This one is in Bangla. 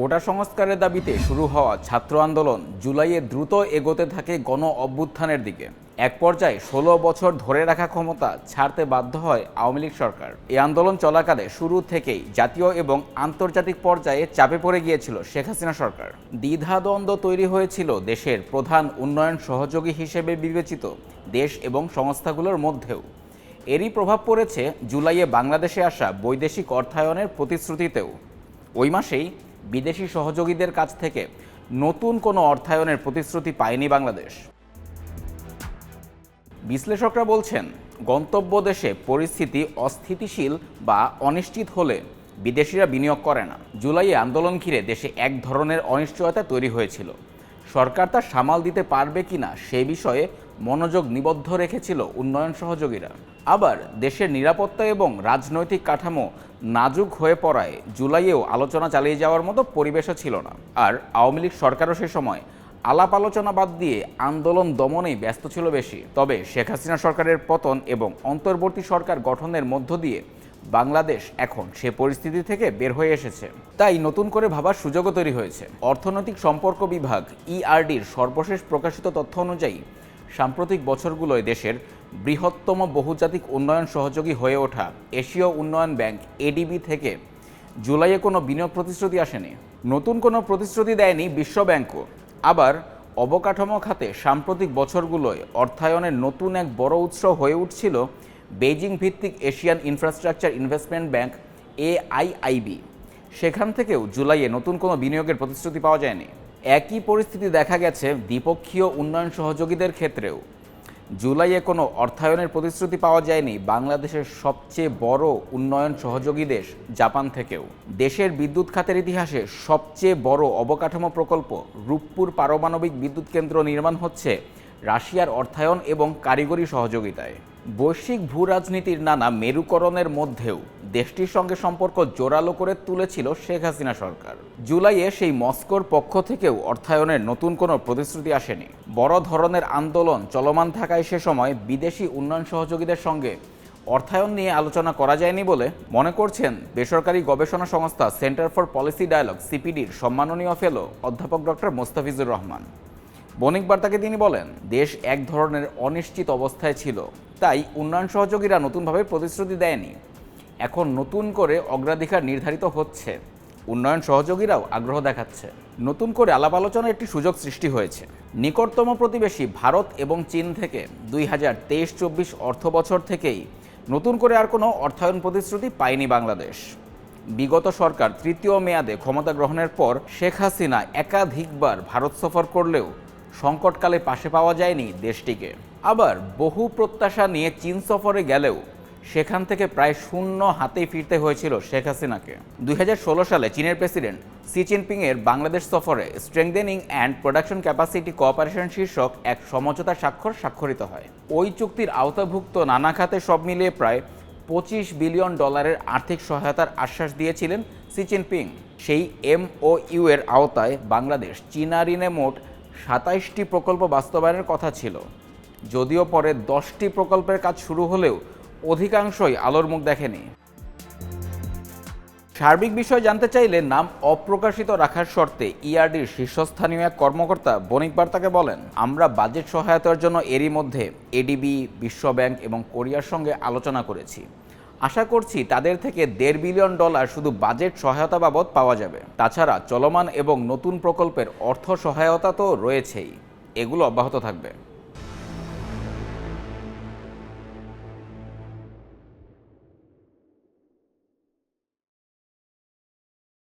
কোটা সংস্কারের দাবিতে শুরু হওয়া ছাত্র আন্দোলন জুলাইয়ে দ্রুত এগোতে থাকে গণ অভ্যুত্থানের দিকে। এক পর্যায়ে ষোলো বছর ধরে রাখা ক্ষমতা ছাড়তে বাধ্য হয় আওয়ামী লীগ সরকার। এই আন্দোলন চলাকালে শুরু থেকেই জাতীয় এবং আন্তর্জাতিক পর্যায়ে চাপে পড়ে গিয়েছিল শেখ হাসিনা সরকার। দ্বিধাদ্বন্দ্ব তৈরি হয়েছিল দেশের প্রধান উন্নয়ন সহযোগী হিসেবে বিবেচিত দেশ এবং সংস্থাগুলোর মধ্যেও। এরই প্রভাব পড়েছে জুলাইয়ে বাংলাদেশে আসা বৈদেশিক অর্থায়নের প্রতিশ্রুতিতেও। ওই মাসেই বিদেশি সহযোগীদের কাছ থেকে নতুন কোনো অর্থায়নের প্রতিশ্রুতি পায়নি বাংলাদেশ। বিশ্লেষকরা বলছেন, গন্তব্য দেশে পরিস্থিতি অস্থিতিশীল বা অনিশ্চিত হলে বিদেশিরা বিনিয়োগ করে না। জুলাইয়ে আন্দোলন ঘিরে দেশে এক ধরনের অনিশ্চয়তা তৈরি হয়েছিল। সরকার তা সামাল দিতে পারবে কিনা সে বিষয়ে মনোযোগ নিবদ্ধ রেখেছিল উন্নয়ন সহযোগীরা। আবার দেশের নিরাপত্তা এবং রাজনৈতিক কাঠামো নাজুক হয়ে পড়ায় জুলাইয়েও আলোচনা চালিয়ে যাওয়ার মতো পরিবেশও ছিল না। আর আওয়ামী লীগ সরকারও সে সময় আলাপ আলোচনা বাদ দিয়ে আন্দোলন দমনেই ব্যস্ত ছিল বেশি। তবে শেখ হাসিনা সরকারের পতন এবং অন্তর্বর্তী সরকার গঠনের মধ্য দিয়ে বাংলাদেশ এখন সে পরিস্থিতি থেকে বের হয়ে এসেছে। তাই নতুন করে ভাবার সুযোগও তৈরি হয়েছে। অর্থনৈতিক সম্পর্ক বিভাগ ইআরডির সর্বশেষ প্রকাশিত তথ্য অনুযায়ী সাম্প্রতিক বছরগুলোয় দেশের বৃহত্তম বহুজাতিক উন্নয়ন সহযোগী হয়ে ওঠা এশীয় উন্নয়ন ব্যাংক এডিবি থেকে জুলাইয়ে কোনো বিনিয়োগ প্রতিশ্রুতি আসেনি, নতুন কোনো প্রতিশ্রুতি দেয়নি বিশ্ব ব্যাংকও। আবার অবকাঠামো খাতে সাম্প্রতিক বছরগুলোয় অর্থায়নের নতুন এক বড় উৎস হয়ে উঠছিল বেইজিং ভিত্তিক Asian infrastructure investment bank AIIB. সেখান থেকেও জুলাইয়ে নতুন কোনো বিনিয়োগের প্রতিশ্রুতি পাওয়া যায়নি। একই পরিস্থিতি দেখা গেছে দ্বিপক্ষীয় উন্নয়ন সহযোগীদের ক্ষেত্রেও। জুলাইয়ে কোনো অর্থায়নের প্রতিশ্রুতি পাওয়া যায়নি বাংলাদেশের সবচেয়ে বড় উন্নয়ন সহযোগী দেশ জাপান থেকেও। দেশের বিদ্যুৎ খাতের ইতিহাসে সবচেয়ে বড় অবকাঠামো প্রকল্প রূপপুর পারমাণবিক বিদ্যুৎ কেন্দ্র নির্মাণ হচ্ছে রাশিয়ার অর্থায়ন এবং কারিগরি সহযোগিতায়। বৈশ্বিক ভূ রাজনীতির নানা মেরুকরণের মধ্যেও দেশটির সঙ্গে সম্পর্ক জোরালো করে তুলেছিল শেখ হাসিনা সরকার। জুলাইয়ে সেই মস্কোর পক্ষ থেকেও অর্থায়নের নতুন কোনো প্রতিশ্রুতি আসেনি। বড় ধরনের আন্দোলন চলমান থাকায় সে সময় বিদেশি উন্নয়ন সহযোগীদের সঙ্গে অর্থায়ন নিয়ে আলোচনা করা যায়নি বলে মনে করছেন বেসরকারি গবেষণা সংস্থা সেন্টার ফর পলিসি ডায়ালগ সিপিডির সম্মাননীয় ফেলো অধ্যাপক ডক্টর মোস্তাফিজুর রহমান। বণিক বার্তাকে তিনি বলেন, দেশ এক ধরনের অনিশ্চিত অবস্থায় ছিল, তাই উন্নয়ন সহযোগীরা নতুনভাবে প্রতিশ্রুতি দেয়নি। এখন নতুন করে অগ্রাধিকার নির্ধারিত হচ্ছে। উন্নয়ন সহযোগীরাও আগ্রহ দেখাচ্ছে। নতুন করে আলাপ আলোচনার একটি সুযোগ সৃষ্টি হয়েছে। নিকটতম প্রতিবেশী ভারত এবং চীন থেকে দুই হাজার তেইশ চব্বিশ অর্থ বছর থেকেই নতুন করে আর কোনো অর্থায়ন প্রতিশ্রুতি পায়নি বাংলাদেশ। বিগত সরকার তৃতীয় মেয়াদে ক্ষমতা গ্রহণের পর শেখ হাসিনা একাধিকবার ভারত সফর করলেও সংকটকালে পাশে পাওয়া যায়নি দেশটিকে। আবার বহু প্রত্যাশা নিয়ে চীন সফরে গেলেও সেখান থেকে প্রায় শূন্য হাতেই ফিরতে হয়েছিল শেখ হাসিনাকে। দুই হাজার ষোলো সালে চীনের প্রেসিডেন্ট সি জিনপিংয়ের বাংলাদেশ সফরে strengthening and production capacity cooperation শীর্ষক এক সমঝোতা স্বাক্ষর স্বাক্ষরিত হয়। ওই চুক্তির আওতাভুক্ত নানা খাতে সব মিলিয়ে প্রায় পঁচিশ বিলিয়ন ডলারের আর্থিক সহায়তার আশ্বাস দিয়েছিলেন সি জিনপিং। সেই এমওইউ এর আওতায় বাংলাদেশ, চীনা ঋণে মোট সাতাইশটি প্রকল্প বাস্তবায়নের কথা ছিল। যদিও পরে দশটি প্রকল্পের কাজ শুরু হলেও অধিকাংশই আলোর মুখ দেখেনি। সার্বিক বিষয় জানতে চাইলে নাম অপ্রকাশিত রাখার শর্তে ইআরডির শীর্ষস্থানীয় এক কর্মকর্তা বণিক বার্তাকে বলেন, আমরা বাজেট সহায়তার জন্য এরই মধ্যে এডিবি, বিশ্বব্যাংক এবং কোরিয়ার সঙ্গে আলোচনা করেছি। আশা করছি তাদের থেকে দেড় বিলিয়ন ডলার শুধু বাজেট সহায়তা বাবদ পাওয়া যাবে। তাছাড়া চলমান এবং নতুন প্রকল্পের অর্থ সহায়তা তো রয়েছেই। এগুলো অব্যাহত থাকবে।